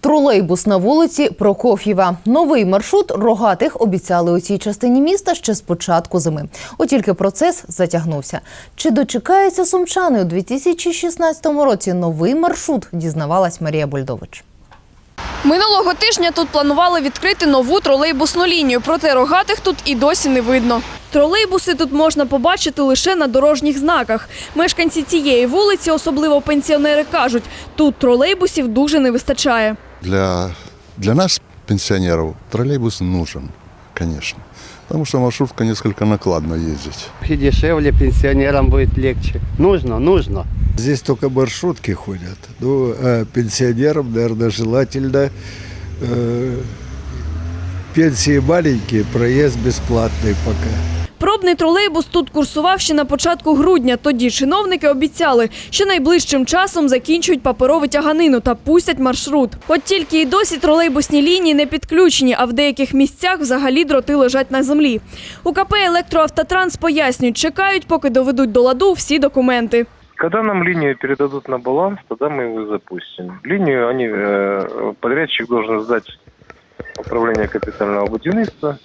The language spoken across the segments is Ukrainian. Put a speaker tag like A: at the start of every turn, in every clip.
A: Тролейбус на вулиці Прокоф'єва. Новий маршрут рогатих обіцяли у цій частині міста ще з початку зими. От тільки процес затягнувся. Чи дочекаються сумчани у 2016 році новий маршрут? Дізнавалась Марія Бульдович.
B: Минулого тижня тут планували відкрити нову тролейбусну лінію, проте рогатих тут і досі не видно. Тролейбуси тут можна побачити лише на дорожніх знаках. Мешканці цієї вулиці, особливо пенсіонери, кажуть, тут тролейбусів дуже не вистачає.
C: Для, для нас, пенсионеров, троллейбус нужен, конечно. Потому что маршрутка несколько накладно ездить.
D: И дешевле пенсионерам будет легче. Нужно, нужно.
E: Здесь только маршрутки ходят. Ну, а пенсионерам, наверное, желательно э, пенсии маленькие, проезд бесплатный пока.
B: Пробний тролейбус тут курсував ще на початку грудня. Тоді чиновники обіцяли, що найближчим часом закінчують паперову тяганину та пустять маршрут. От тільки і досі тролейбусні лінії не підключені, а в деяких місцях взагалі дроти лежать на землі. У КП «Електроавтотранс» пояснюють, чекають, поки доведуть до ладу всі документи.
F: Когда нам линию передадут на баланс, тогда мы его запустим. Линию они, э, подрядчик должен сдать управление капитального будівництва,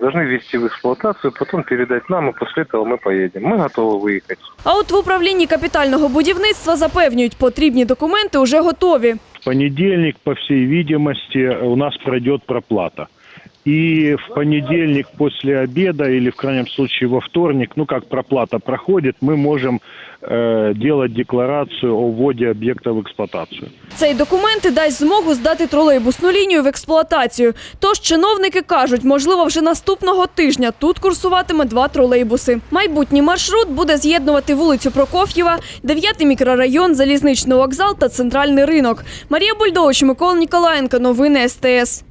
F: должны ввести в эксплуатацию, потом передать нам, и после этого мы поедем. Мы готовы выехать.
B: А от в управлінні капітального будівництва запевнюють, потрібні документи вже готові.
G: В понедельник, по всей видимости, у нас пройдет проплата. И в понедельник после обеда или в крайнем случае во вторник, ну как проплата проходит, мы можем э, делать декларацию о вводе объекта в эксплуатацию.
B: Цей документ і дасть змогу здати тролейбусну лінію в експлуатацію. Тож чиновники кажуть, можливо, вже наступного тижня тут курсуватиме два тролейбуси. Майбутній маршрут буде з'єднувати вулицю Прокоф'єва, 9 мікрорайон, залізничний вокзал та центральний ринок. Марія Бульдович, Микола Ніколаєнко. Новини СТС.